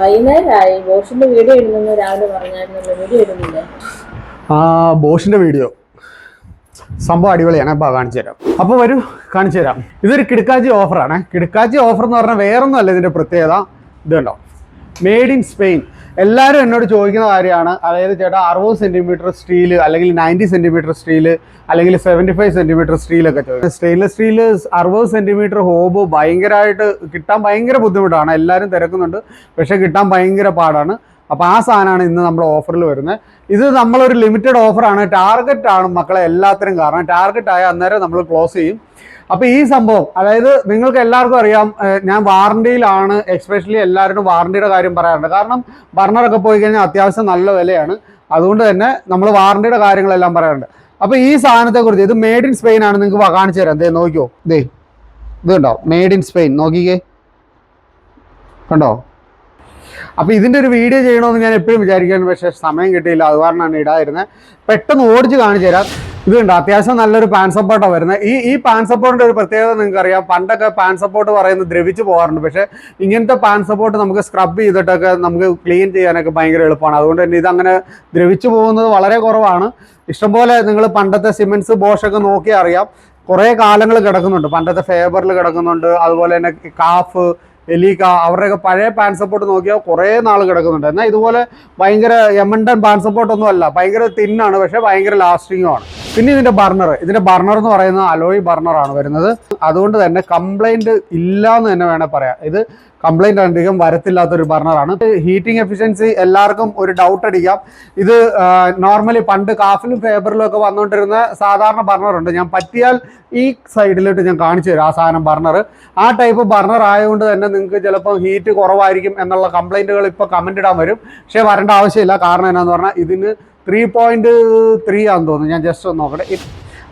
വൈകുന്നേരമായി. ബോഷിന്റെ video ഇടുന്നു രാവിലെ പറഞ്ഞായിരുന്നു വീഡിയോ ഇടുന്നില്ലേ? ആ ബോഷിന്റെ വീഡിയോ. സംഭവം അടിപൊളിയാണ്. അപ്പോൾ കാണിച്ചു തരാം. അപ്പോൾ വരൂ കാണിച്ചു തരാം. ഇതൊരു കിടക്കാച്ചി ഓഫറാണ്. കിടക്കാച്ചി ഓഫർ എന്ന് പറഞ്ഞാൽ വേറൊന്നും അല്ല ഇതിന്റെ പ്രത്യേകത. ഇതുണ്ടോ? മെയ്ഡ് ഇൻ സ്പെയിൻ എല്ലാവരും എന്നോട് ചോദിക്കുന്ന കാര്യമാണ്. അതായത് ചേട്ടാ അറുപത് സെന്റിമീറ്റർ സ്റ്റീൽ അല്ലെങ്കിൽ നയന്റി സെന്റിമീറ്റർ സ്റ്റീൽ അല്ലെങ്കിൽ സെവന്റി ഫൈവ് സെന്റിമീറ്റർ സ്റ്റീലൊക്കെ ചോദിക്കും. സ്റ്റെയിൻലെസ് സ്റ്റീൽ അറുപത് സെന്റിമീറ്റർ ഹോബ് ഭയങ്കരമായിട്ട് കിട്ടാൻ ഭയങ്കര ബുദ്ധിമുട്ടാണ്. എല്ലാവരും തിരക്കുന്നുണ്ട്. പക്ഷേ കിട്ടാൻ ഭയങ്കര പാടാണ്. അപ്പോൾ ആ സാധനമാണ് ഇന്ന് നമ്മൾ ഓഫറിൽ വരുന്നത് ഇത് നമ്മളൊരു ലിമിറ്റഡ് ഓഫറാണ് ടാർഗറ്റ് ആണ് മക്കളെ എല്ലാത്തിനും കാരണം. ടാർഗറ്റ് ആയ അന്നേരം നമ്മൾ ക്ലോസ് ചെയ്യും. അപ്പോൾ ഈ സംഭവം അതായത് നിങ്ങൾക്ക് എല്ലാവർക്കും അറിയാം ഞാൻ വാറണ്ടിയിലാണ് എക്സ്പെഷ്യലി എല്ലാവരും വാറണ്ടിയുടെ കാര്യം പറയാറുണ്ട്. കാരണം ബർണറൊക്കെ പോയി കഴിഞ്ഞാൽ അത്യാവശ്യം നല്ല വിലയാണ്. അതുകൊണ്ട് തന്നെ നമ്മൾ വാറണ്ടിയുടെ കാര്യങ്ങളെല്ലാം പറയാറുണ്ട്. അപ്പോൾ ഈ സാധനത്തെക്കുറിച്ച് ഇത് മെയ്ഡ് ഇൻ സ്പെയിൻ ആണ് നിങ്ങൾക്ക് കാണിച്ചു തരാം. ദേ നോക്കിയോ ദേ ഇത് കണ്ടോ മെയ്ഡ് ഇൻ സ്പെയിൻ നോക്കിക്കേ. കണ്ടോ? അപ്പോൾ ഇതിന്റെ ഒരു വീഡിയോ ചെയ്യണമെന്ന് ഞാൻ എപ്പോഴും വിചാരിക്കുന്നു പക്ഷേ സമയം കിട്ടിയില്ല. അത് കാരണമാണ് ഇടാതിരുന്നത് പെട്ടെന്ന് ഓടിച്ച് കാണിച്ചു തരാം. ഇത് കണ്ടോ അത്യാവശ്യം നല്ലൊരു പാൻ സപ്പോർട്ടാണ് വരുന്നത് ഈ ഈ പാൻ സപ്പോർട്ടിന്റെ ഒരു പ്രത്യേകത നിങ്ങൾക്ക് അറിയാം പണ്ടൊക്കെ പാൻ സപ്പോർട്ട് പറയുന്നത് ദ്രവിച്ച് പോകാറുണ്ട്. പക്ഷേ ഇങ്ങനത്തെ പാൻ സപ്പോർട്ട് നമുക്ക് സ്ക്രബ് ചെയ്തിട്ടൊക്കെ നമുക്ക് ക്ലീൻ ചെയ്യാനൊക്കെ ഭയങ്കര എളുപ്പമാണ്. അതുകൊണ്ട് തന്നെ ഇതങ്ങനെ ദ്രവിച്ച് പോകുന്നത് വളരെ കുറവാണ്. ഇഷ്ടംപോലെ നിങ്ങൾ പണ്ടത്തെ സിമെൻസ് ബോഷൊക്കെ നോക്കി അറിയാം കുറേ കാലങ്ങൾ കിടക്കുന്നുണ്ട്. പണ്ടത്തെ ഫേബറിൽ കിടക്കുന്നുണ്ട്. അതുപോലെ തന്നെ കാഫ് എലീക്ക അവരുടെയൊക്കെ പഴയ പാൻ സപ്പോർട്ട് നോക്കിയാൽ കുറേ നാൾ കിടക്കുന്നുണ്ട്. എന്നാൽ ഇതുപോലെ ഭയങ്കര എമണ്ടൻ പാൻ സപ്പോർട്ട് ഒന്നും അല്ല. ഭയങ്കര തിന്നാണ് പക്ഷേ ഭയങ്കര ലാസ്റ്റിങ്ങും ആണ്. പിന്നെ ഇതിന്റെ ബർണർ ഇതിന്റെ ബർണർ എന്ന് പറയുന്നത് അലോയ് ബർണറാണ് വരുന്നത്. അതുകൊണ്ട് തന്നെ കംപ്ലൈന്റ് ഇല്ല എന്ന് തന്നെ വേണേൽ പറയാം. ഇത് കംപ്ലൈന്റ് അധികം വരത്തില്ലാത്ത ഒരു ബർണറാണ് ഹീറ്റിംഗ് എഫിഷ്യൻസി എല്ലാവർക്കും ഒരു ഡൗട്ട് അടിക്കാം. ഇത് നോർമലി പണ്ട് കാഫിലും ഫേബറിലും ഒക്കെ വന്നുകൊണ്ടിരുന്ന സാധാരണ ബർണറുണ്ട്. ഞാൻ പറ്റിയാൽ ഈ സൈഡിലോട്ട് ഞാൻ കാണിച്ചു തരാം ആ സാധനം ബർണർ ആ ടൈപ്പ് ബർണർ ആയതുകൊണ്ട് തന്നെ നിങ്ങൾക്ക് ചിലപ്പോൾ ഹീറ്റ് കുറവായിരിക്കും എന്നുള്ള കംപ്ലൈന്റുകൾ ഇപ്പോൾ കമന്റ് ഇടാൻ വരും. പക്ഷേ വരേണ്ട ആവശ്യമില്ല. കാരണം എന്നാന്ന് പറഞ്ഞാൽ ഇതിന് ത്രീ പോയിന്റ് ത്രീ ആണെന്ന് തോന്നുന്നു. ഞാൻ ജസ്റ്റ് ഒന്ന് നോക്കട്ടെ.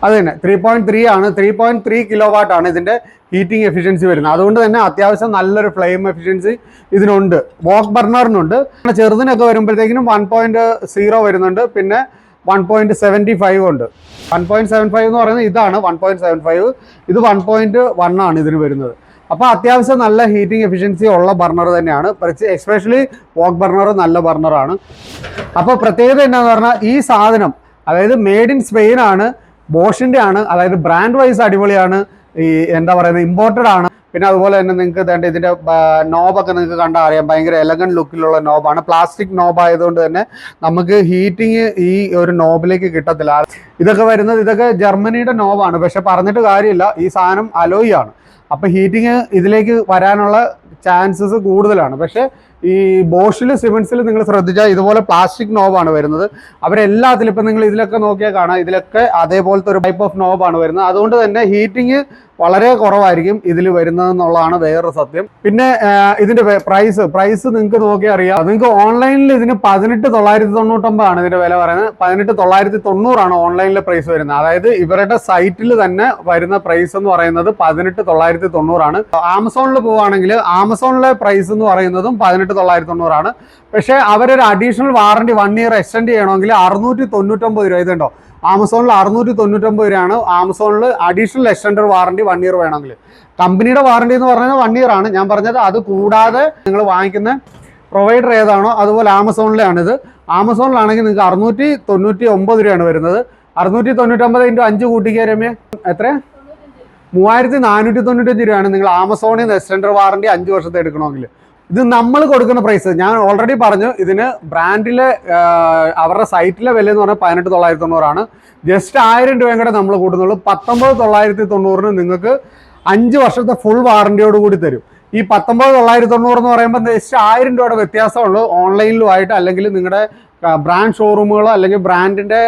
അത് തന്നെ ത്രീ പോയിന്റ് ത്രീ ആണ്. Three point three kilo watt ആണ് ഇതിന്റെ ഹീറ്റിംഗ് എഫിഷ്യൻസി വരുന്നത്. അതുകൊണ്ട് തന്നെ അത്യാവശ്യം നല്ലൊരു ഫ്ലെയിം എഫിഷ്യൻസി ഇതിനുണ്ട്. വോക്ക് ബർണറിനുണ്ട് ചെറുതിനൊക്കെ വരുമ്പോഴത്തേക്കിനും വൺ പോയിന്റ് സീറോ വരുന്നുണ്ട്. പിന്നെ വൺ പോയിന്റ് സെവന്റി ഫൈവ് ഉണ്ട്. വൺ പോയിന്റ് സെവൻ ഫൈവ് എന്ന് പറയുന്നത് ഇതാണ്. വൺ പോയിന്റ് സെവൻ ഫൈവ് ഇത് വൺ പോയിന്റ് വൺ ആണ് ഇതിന് വരുന്നത്. അപ്പോൾ അത്യാവശ്യം നല്ല ഹീറ്റിംഗ് എഫിഷ്യൻസി ഉള്ള ബർണർ തന്നെയാണ്. എസ്പെഷ്യലി വോക്ക് ബർണർ നല്ല ബർണറാണ് അപ്പോൾ പ്രത്യേകത എന്നാന്ന് പറഞ്ഞാൽ ഈ സാധനം അതായത് മെയ്ഡ് ഇൻ സ്പെയിൻ ആണ്. ബോഷിന്റെ ആണ് അതായത് ബ്രാൻഡ് വൈസ് അടിപൊളിയാണ് ഈ എന്താ പറയുന്നത് ഇമ്പോർട്ടഡ് ആണ്. പിന്നെ അതുപോലെ തന്നെ നിങ്ങൾക്ക് വേണ്ട ഇതിന്റെ നോബൊക്കെ നിങ്ങൾക്ക് കണ്ടാൽ അറിയാം. ഭയങ്കര എലഗൻ ലുക്കിലുള്ള നോബാണ് പ്ലാസ്റ്റിക് നോബ് ആയതുകൊണ്ട് തന്നെ നമുക്ക് ഹീറ്റിംഗ് ഈ ഒരു നോബിലേക്ക് കിട്ടത്തില്ല. ഇതൊക്കെ വരുന്നത് ഇതൊക്കെ ജർമ്മനിയുടെ നോബാണ് പക്ഷെ പറഞ്ഞിട്ട് കാര്യമില്ല. ഈ സാധനം അലോയി ആണ്. അപ്പോൾ ഹീറ്റിംഗ് ഇതിലേക്ക് വരാനുള്ള ചാൻസസ് കൂടുതലാണ്. പക്ഷേ ഈ ബോഷിൽ സിമെൻസിൽ നിങ്ങൾ ശ്രദ്ധിച്ചാൽ ഇതുപോലെ പ്ലാസ്റ്റിക് നോബാണ് വരുന്നത്. അവരെല്ലാത്തിലും ഇപ്പം നിങ്ങൾ ഇതിലൊക്കെ നോക്കിയാൽ കാണാം. ഇതിലൊക്കെ അതേപോലത്തെ ഒരു ടൈപ്പ് ഓഫ് നോബാണ് വരുന്നത്. അതുകൊണ്ട് തന്നെ ഹീറ്റിംഗ് വളരെ കുറവായിരിക്കും ഇതിൽ വരുന്നതെന്നുള്ളതാണ് വേറൊരു സത്യം. പിന്നെ ഇതിന്റെ പ്രൈസ് പ്രൈസ് നിങ്ങൾക്ക് നോക്കിയാൽ അറിയാം. നിങ്ങൾക്ക് ഓൺലൈനിൽ ഇതിന് പതിനെട്ട് തൊള്ളായിരത്തി തൊണ്ണൂറ്റൊമ്പതാണ് ഇതിന്റെ വില പറയുന്നത്. പതിനെട്ട് തൊള്ളായിരത്തി തൊണ്ണൂറാണ് ഓൺലൈനിലെ പ്രൈസ് വരുന്നത്. അതായത് ഇവരുടെ സൈറ്റിൽ തന്നെ വരുന്ന പ്രൈസ് എന്ന് പറയുന്നത് പതിനെട്ട് തൊള്ളായിരത്തി തൊണ്ണൂറാണ് ആമസോണിൽ പോവുകയാണെങ്കിൽ ആമസോണിലെ പ്രൈസ് എന്ന് പറയുന്നതും പതിനെട്ട് തൊള്ളായിരത്തി തൊണ്ണൂറാണ്. പക്ഷേ അവരൊരു additional warranty one year extend ചെയ്യണമെങ്കിൽ അറുന്നൂറ്റി തൊണ്ണൂറ്റൊമ്പത് രൂപ ഇതുണ്ടോ? ആമസോണിൽ അറുന്നൂറ്റി തൊണ്ണൂറ്റൊമ്പത് രൂപയാണ്. ആമസോണിൽ additional extender warranty one year വേണമെങ്കിൽ. കമ്പനിയുടെ വാറണ്ടി എന്ന് പറഞ്ഞാൽ വൺ ഇയർ ആണ്. ഞാൻ പറഞ്ഞത് അത് കൂടാതെ നിങ്ങൾ വാങ്ങിക്കുന്ന പ്രൊവൈഡർ ഏതാണോ അതുപോലെ ആമസോണിലാണിത്. ആമസോണിലാണെങ്കിൽ നിങ്ങൾക്ക് അറുന്നൂറ്റി തൊണ്ണൂറ്റി ഒമ്പത് രൂപയാണ് വരുന്നത്. അറുന്നൂറ്റി തൊണ്ണൂറ്റൊമ്പത് ഇന്റു അഞ്ച് കൂട്ടിക്കുക രമ്യ. എത്ര മൂവായിരത്തി നാനൂറ്റി തൊണ്ണൂറ്റഞ്ച് രൂപയാണ്. നിങ്ങൾ ആമസോണിൽ നിന്ന് എക്സ്റ്റൻഡർ വാറണ്ടി അഞ്ച് വർഷത്തെ എടുക്കണമെങ്കിൽ. ഇത് നമ്മൾ കൊടുക്കുന്ന പ്രൈസ് ഞാൻ ഓൾറെഡി പറഞ്ഞു ഇതിന് ബ്രാൻഡിലെ അവരുടെ സൈറ്റിലെ വില എന്ന് പറഞ്ഞാൽ പതിനെട്ട് തൊള്ളായിരത്തി തൊണ്ണൂറാണ്. ജസ്റ്റ് ആയിരം രൂപയും കൂടെ നമ്മൾ കൂട്ടുന്നുള്ളൂ. പത്തൊമ്പത് തൊള്ളായിരത്തി തൊണ്ണൂറിന് നിങ്ങൾക്ക് അഞ്ച് വർഷത്തെ ഫുൾ വാറണ്ടിയോട് കൂടി തരും. ഈ പത്തൊമ്പത് തൊള്ളായിരത്തി തൊണ്ണൂറ് എന്ന് പറയുമ്പോൾ ജസ്റ്റ് ആയിരം രൂപയുടെ വ്യത്യാസമുള്ളൂ. ഓൺലൈനിലുമായിട്ട് അല്ലെങ്കിൽ നിങ്ങളുടെ ബ്രാൻഡ് ഷോറൂമുകളോ അല്ലെങ്കിൽ ബ്രാൻഡിന്റെ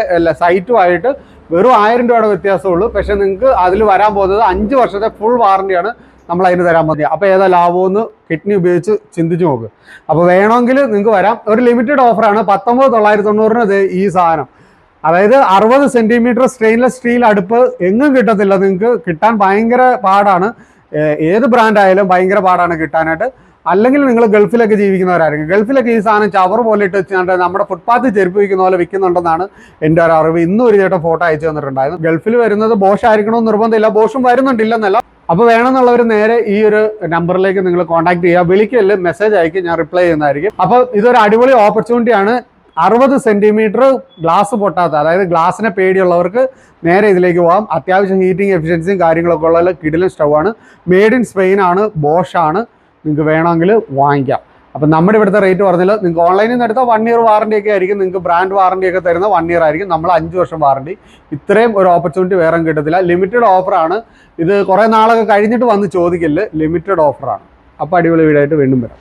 സൈറ്റുമായിട്ട് വെറും ആയിരം രൂപയുടെ വ്യത്യാസമുള്ളൂ. പക്ഷേ നിങ്ങൾക്ക് അതിൽ വരാൻ പോകുന്നത് അഞ്ച് വർഷത്തെ ഫുൾ വാറണ്ടിയാണ് നമ്മൾ അതിന് തരാൻ മതി. അപ്പോൾ ഏതാ ലാഭമെന്ന് കിഡ്നി ഉപയോഗിച്ച് ചിന്തിച്ചു നോക്ക്. അപ്പോൾ വേണമെങ്കിൽ നിങ്ങൾക്ക് വരാം. ഒരു ലിമിറ്റഡ് ഓഫറാണ് പത്തൊമ്പത് തൊള്ളായിരത്തി തൊണ്ണൂറിന് ഈ സാധനം. അതായത് അറുപത് സെന്റിമീറ്റർ സ്റ്റെയിൻലെസ് സ്റ്റീൽ അടുപ്പ് എങ്ങും കിട്ടത്തില്ല. നിങ്ങൾക്ക് കിട്ടാൻ ഭയങ്കര പാടാണ്. ഏത് ബ്രാൻഡ് ആയാലും ഭയങ്കര പാടാണ് കിട്ടാനായിട്ട്. അല്ലെങ്കിൽ നിങ്ങൾ ഗൾഫിലൊക്കെ ജീവിക്കുന്നവരായിരിക്കും. ഗൾഫിലൊക്കെ ഈ സാധനം ചവർ പോലെ ഇട്ട് വെച്ചാണ്ട് നമ്മുടെ ഫുട്പാത്തിൽ ചെരുപ്പ് വയ്ക്കുന്ന പോലെ വിൽക്കുന്നുണ്ടെന്നാണ് എന്റെ ഒരു അറിവ്. ഇന്നും ഒരു ചേട്ടൻ ഫോട്ടോ അയച്ചു തന്നിട്ടുണ്ടായിരുന്നു. ഗൾഫിൽ വരുന്നത് ബോഷ് ആയിരിക്കണമെന്ന് നിർബന്ധമില്ല. ബോഷും വരുന്നുണ്ടില്ലെന്നല്ല അപ്പോൾ വേണമെന്നുള്ളവർ നേരെ ഈ ഒരു നമ്പറിലേക്ക് നിങ്ങൾ കോൺടാക്ട് ചെയ്യുക. വിളിക്കൽ മെസ്സേജ് അയക്കും ഞാൻ റിപ്ലൈ ചെയ്യുന്നതായിരിക്കും. അപ്പോൾ ഇതൊരു അടിപൊളി ഓപ്പർച്യൂണിറ്റിയാണ് അറുപത് സെന്റിമീറ്റർ ഗ്ലാസ് പൊട്ടാത്ത അതായത് ഗ്ലാസിനെ പേടിയുള്ളവർക്ക് നേരെ ഇതിലേക്ക് പോകാം അത്യാവശ്യം ഹീറ്റിംഗ് എഫിഷ്യൻസിയും കാര്യങ്ങളൊക്കെ ഉള്ള കിടിലൻ സ്റ്റൗ ആണ്. മെയ്ഡ് ഇൻ സ്പെയിൻ ആണ് ബോഷാണ് നിങ്ങൾക്ക് വേണമെങ്കിൽ വാങ്ങിക്കാം. അപ്പം നമ്മുടെ ഇവിടുത്തെ റേറ്റ് പറഞ്ഞാൽ നിങ്ങൾക്ക് ഓൺലൈനിൽ നിന്ന് എടുത്താൽ വൺ ഇയർ വാറണ്ടി ഒക്കെ ആയിരിക്കും നിങ്ങൾക്ക് ബ്രാൻഡ് വാറണ്ടി ഒക്കെ തരുന്ന വൺ ഇയർ ആയിരിക്കും. നമ്മൾ അഞ്ച് വർഷം വാറണ്ടി ഇത്രയും ഒരു ഓപ്പർച്യൂണിറ്റി വേറെ കിട്ടത്തില്ല. ലിമിറ്റഡ് ഓഫറാണ് ഇത് കുറേ നാളൊക്കെ കഴിഞ്ഞിട്ട് വന്ന് ചോദിക്കില്ല ലിമിറ്റഡ് ഓഫറാണ് അപ്പോൾ അടിപൊളി വീടായിട്ട് വീണ്ടും വരാം.